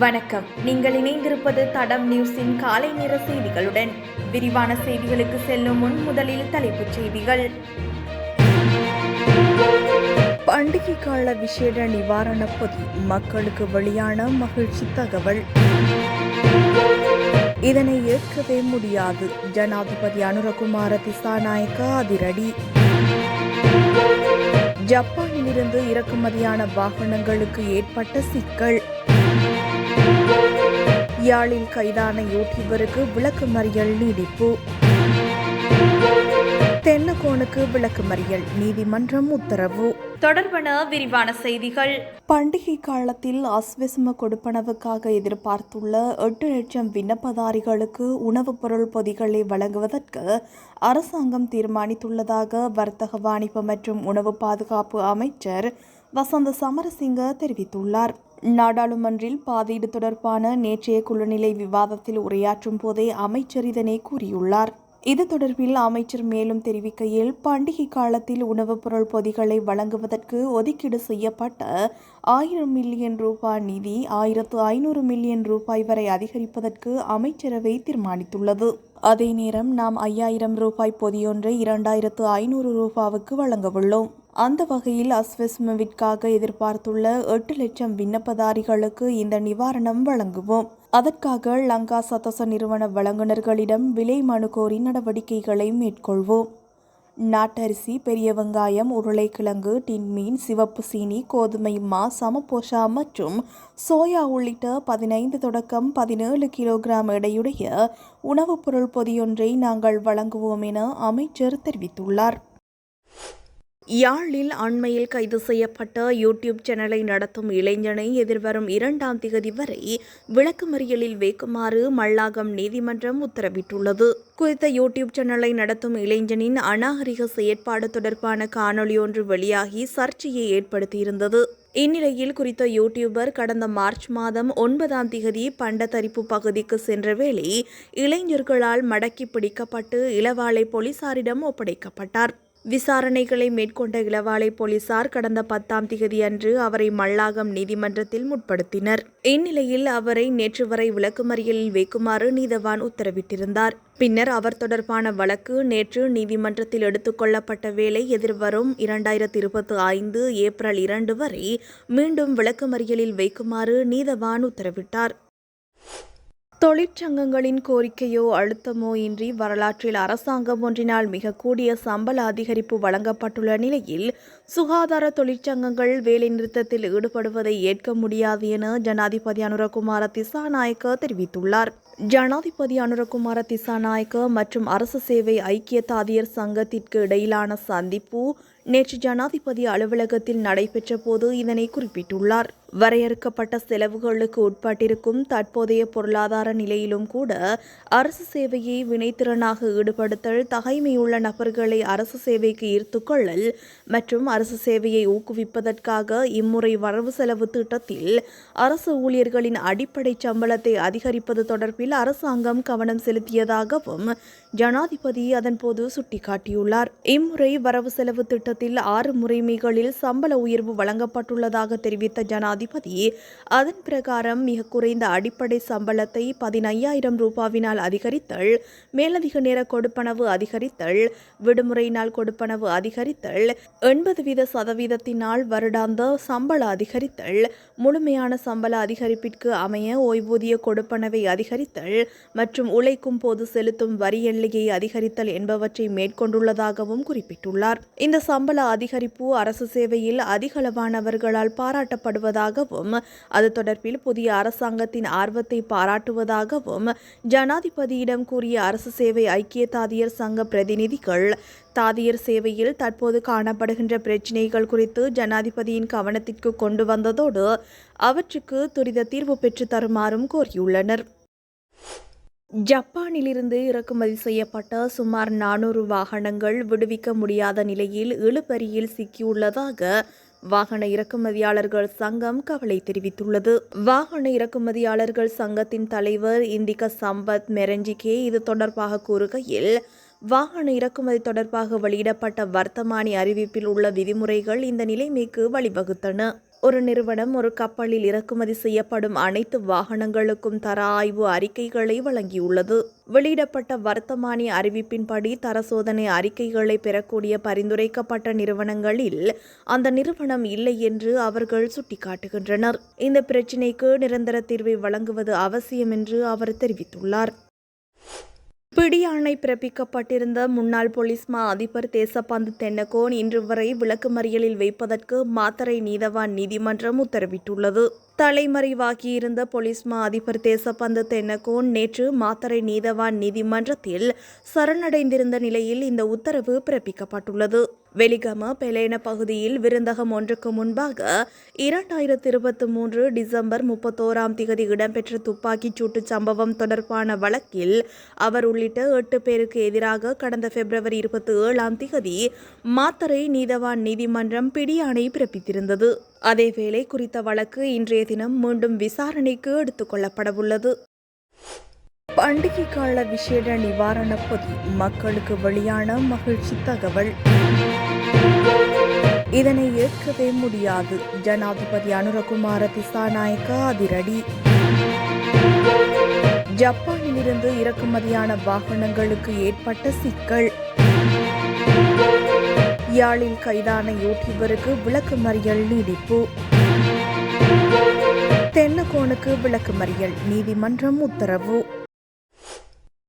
வணக்கம். நீங்கள் இணைந்திருப்பது தடம் நியூஸின் காலை நேர செய்திகளுடன். விரிவான செய்திகளுக்கு செல்லும் முன் முதலில் தலைப்புச் செய்திகள். பண்டிகை கால விசேட நிவாரண பொதி மக்களுக்கு வெளியான மகிழ்ச்சி தகவல். இதனை ஏற்கவே முடியாது. ஜனாதிபதி அனுரகுமார திசாநாயக்க அதிரடி. ஜப்பானிலிருந்து இறக்குமதியான வாகனங்களுக்கு ஏற்பட்ட சிக்கல். யாழில் கைதான யூடியூபருக்கு விளக்குமறியல் நீடிப்பு தென்னகோனுக்கு விளக்குமறியல் நீதிமன்றம் உத்தரவு. தொடர்பான விரிவான செய்திகள். பண்டிகை காலத்தில் அஸ்வெஸ்ம கொடுப்பனவுக்காக எதிர்பார்த்துள்ள எட்டு லட்சம் விண்ணப்பதாரிகளுக்கு உணவுப் பொருள் பொதிகளை வழங்குவதற்கு அரசாங்கம் தீர்மானித்துள்ளதாக வர்த்தக வாணிப மற்றும் உணவு பாதுகாப்பு அமைச்சர் வசந்த சமரசிங்க தெரிவித்துள்ளார். நாடாளுமன்றில் பாதீடு தொடர்பான நேற்றைய குழுநிலை விவாதத்தில் உரையாற்றும் போதே அமைச்சர் இதனை கூறியுள்ளார். இது தொடர்பில் அமைச்சர் மேலும் தெரிவிக்கையில் பண்டிகை காலத்தில் உணவுப் பொருள் பொதிகளை வழங்குவதற்கு ஒதுக்கீடு செய்யப்பட்ட ஆயிரம் மில்லியன் ரூபாய் நிதி ஆயிரத்து ஐநூறு மில்லியன் ரூபாய் வரை அதிகரிப்பதற்கு அமைச்சரவை தீர்மானித்துள்ளது. அதே நேரம் நாம் ஐயாயிரம் ரூபாய் பொதியொன்றை இரண்டாயிரத்து ஐநூறு ரூபாவுக்கு வழங்கவுள்ளோம் அந்த வகையில் அஸ்வஸ்மவிற்காக எதிர்பார்த்துள்ள எட்டு லட்சம் விண்ணப்பதாரிகளுக்கு இந்த நிவாரணம் வழங்குவோம். அதற்காக லங்கா சதச நிறுவன வழங்குனர்களிடம் விலை மனு கோரி நடவடிக்கைகளை மேற்கொள்வோம். நாட்டரிசி பெரிய வெங்காயம் உருளைக்கிழங்கு டின்மீன் சிவப்பு சீனி கோதுமை மா சமபோஷா மற்றும் சோயா உள்ளிட்ட பதினைந்து தொடக்கம் பதினேழு கிலோகிராம் எடையுடைய உணவுப் பொருள் பொதியொன்றை நாங்கள் வழங்குவோம் என அமைச்சர் தெரிவித்துள்ளார். யாழில் அண்மையில் கைது செய்யப்பட்ட யூடியூப் சேனலை நடத்தும் இளைஞனை எதிர்வரும் இரண்டாம் திகதி வரை விளக்குமறியலில் வைக்குமாறு மல்லாகம் நீதிமன்றம் உத்தரவிட்டுள்ளது. குறித்த யூடியூப் சேனலை நடத்தும் இளைஞனின் அநாகரிக செயற்பாடு தொடர்பான காணொலி ஒன்று வெளியாகி சர்ச்சையை ஏற்படுத்தியிருந்தது. இந்நிலையில் குறித்த யூடியூபர் கடந்த மார்ச் மாதம் ஒன்பதாம் திகதி பண்டத்தரிப்பு பகுதிக்கு சென்ற வேளை இளைஞர்களால் மடக்கி பிடிக்கப்பட்டு இளவாலை போலீசாரிடம் ஒப்படைக்கப்பட்டார். விசாரணைகளை மேற்கொண்ட இளவாலை போலீசார் கடந்த பத்தாம் திகதி அன்று அவரை மல்லாகம் நீதிமன்றத்தில் முற்படுத்தினர். இந்நிலையில் அவரை நேற்று வரை விளக்குமறியலில் வைக்குமாறு நீதவான் உத்தரவிட்டிருந்தார். பின்னர் அவர் தொடர்பான வழக்கு நேற்று நீதிமன்றத்தில் எடுத்துக்கொள்ளப்பட்ட வேளை எதிர்வரும் இரண்டாயிரத்தி இருபத்தி ஐந்து ஏப்ரல் இரண்டு வரை மீண்டும் விளக்குமறியலில் வைக்குமாறு நீதவான் உத்தரவிட்டார். தொழிற்சங்கங்களின் கோரிக்கையோ அழுத்தமோ இன்றி வரலாற்றில் அரசாங்கம் ஒன்றினால் மிக கூடிய சம்பள அதிகரிப்பு வழங்கப்பட்டுள்ள நிலையில் சுகாதார தொழிற்சங்கங்கள் வேலைநிறுத்தத்தில் ஈடுபடுவதை ஏற்க முடியாது என ஜனாதிபதி அனுரகுமார திசாநாயக்க தெரிவித்துள்ளார். ஜனாதிபதி அனுரகுமார திசாநாயக்க மற்றும் அரசு சேவை ஐக்கிய தாதியர் சங்கத்திற்கு இடையிலான சந்திப்பு நேற்று ஜனாதிபதி அலுவலகத்தில் நடைபெற்ற போது இதனை குறிப்பிட்டுள்ளார். வரையறுக்கப்பட்ட செலவுகளுக்கு உட்பட்டிருக்கும் தற்போதைய பொருளாதார நிலையிலும் கூட அரசு சேவையை வினைத்திறனாக ஈடுபடுத்தல் தகைமையுள்ள நபர்களை அரசு சேவைக்கு ஈர்த்துக்கொள்ளல் மற்றும் அரசு சேவையை ஊக்குவிப்பதற்காக இம்முறை வரவு செலவு திட்டத்தில் அரசு ஊழியர்களின் அடிப்படை சம்பளத்தை அதிகரிப்பது தொடர்பில் அரசாங்கம் கவனம் செலுத்தியதாகவும் ஜனாதிபதி அதன்போது சுட்டிக்காட்டியுள்ளார். இம்முறை வரவு செலவு திட்டத்தில் ஆறு முறைமைகளில் சம்பள உயர்வு வழங்கப்பட்டுள்ளதாக தெரிவித்த ஜனாதிபதி அதன் பிரகாரம் மிக குறைந்த அடிப்படை சம்பளத்தை பதினையாயிரம் ரூபாவினால் அதிகரித்தல் மேலதிக நேர கொடுப்பனவு அதிகரித்தல் விடுமுறை நாள் கொடுப்பனவு அதிகரித்தல் எண்பது வீத சதவீதத்தினால் வருடாந்த சம்பள அதிகரித்தல் முழுமையான சம்பள அதிகரிப்பிற்கு அமைய ஓய்வூதிய கொடுப்பனவை அதிகரித்தல் மற்றும் உழைக்கும் போது செலுத்தும் வரி எல்லையை அதிகரித்தல் என்பவற்றை மேற்கொண்டுள்ளதாகவும் குறிப்பிட்டுள்ளார். இந்த சம்பள அதிகரிப்பு அரசு சேவையில் அதிகளவானவர்களால் பாராட்டப்படுவதாக வருவதாகவும் அது தொடர்பில் புதிய அரசாங்கத்தின் ஆர்வத்தை பாராட்டுவதாகவும் ஜனாதிபதியிடம் கூறிய அரசு சேவை ஐக்கிய தாதியர் சங்க பிரதிநிதிகள் தாதியர் சேவையில் தற்போது காணப்படுகின்ற பிரச்சினைகள் குறித்து ஜனாதிபதியின் கவனத்திற்கு கொண்டு வந்ததோடு அவற்றுக்கு துரித தீர்வு பெற்று தருமாறும் கோரியுள்ளனர். ஜப்பானிலிருந்து இறக்குமதி செய்யப்பட்ட சுமார் நானூறு வாகனங்கள் விடுவிக்க முடியாத நிலையில் இழுபறியில் சிக்கியுள்ளதாக வாகன இறக்குமதியாளர்கள் சங்கம் கவலை தெரிவித்துள்ளது. வாகன இறக்குமதியாளர்கள் சங்கத்தின் தலைவர் இந்திக சம்பத் மெரஞ்சிகே இது தொடர்பாக கூறுகையில் வாகன இறக்குமதி தொடர்பாக வெளியிடப்பட்ட வர்த்தமானி அறிவிப்பில் உள்ள விதிமுறைகள் இந்த நிலைமைக்கு வழிவகுத்தன. ஒரு நிறுவனம் ஒரு கப்பலில் இறக்குமதி செய்யப்படும் அனைத்து வாகனங்களுக்கும் தர ஆய்வு அறிக்கைகளை வழங்கியுள்ளது. வெளியிடப்பட்ட வர்த்தமானி அறிவிப்பின்படி தர சோதனை அறிக்கைகளை பெறக்கூடிய பரிந்துரைக்கப்பட்ட நிறுவனங்களில் அந்த நிறுவனம் இல்லை என்று அவர்கள் சுட்டிக்காட்டுகின்றனர். இந்த பிரச்சினைக்கு நிரந்தர தீர்வை வழங்குவது அவசியம் என்று அவர் தெரிவித்துள்ளார். பிடியாணை பிறப்பிக்கப்பட்டிருந்த முன்னாள் போலீஸ் மா அதிபர் தேசப்பந்து தென்னகோன் இன்று வரை விளக்குமறியலில் வைப்பதற்கு மாத்தரை நீதவான் நீதிமன்றம் உத்தரவிட்டுள்ளது. தலைமறைவாகியிருந்த போலீஸ் மா அதிபர் தேசப்பந்து தென்னகோன் நேற்று மாத்தரை நீதவான் நீதிமன்றத்தில் சரணடைந்திருந்த நிலையில் இந்த உத்தரவு பிறப்பிக்கப்பட்டுள்ளது. வெலிகம பெலேன பகுதியில் விருந்தகம் ஒன்றுக்கு முன்பாக இரண்டாயிரத்தி இருபத்தி மூன்று டிசம்பர் முப்பத்தோராம் திகதி இடம்பெற்ற துப்பாக்கிச் சூட்டு சம்பவம் தொடர்பான வழக்கில் அவர் உள்ளிட்ட எட்டு பேருக்கு எதிராக கடந்த பிப்ரவரி இருபத்தி ஏழாம் திகதி மாத்தரை நீதவான் நீதிமன்றம் பிடியாணை பிறப்பித்திருந்தது. அதேவேளை குறித்த வழக்கு இன்றைய தினம் மீண்டும் விசாரணைக்கு எடுத்துக் கொள்ளப்படவுள்ளது. பண்டிகை கால விசேட நிவாரண பொதி. மக்களுக்கு வெளியான மகிழ்ச்சி தகவல். இதனை ஏற்கவே முடியாது. ஜனாதிபதி அனுரகுமார திசாநாயக்க அதிரடி. ஜப்பானிலிருந்து இறக்குமதியான வாகனங்களுக்கு ஏற்பட்ட சிக்கல். யாழில் கைதான யூடியூபருக்கு விளக்கு மறியல் நீடிப்பு. தென்னகோனுக்கு விளக்கு மறியல் நீதிமன்றம் உத்தரவு.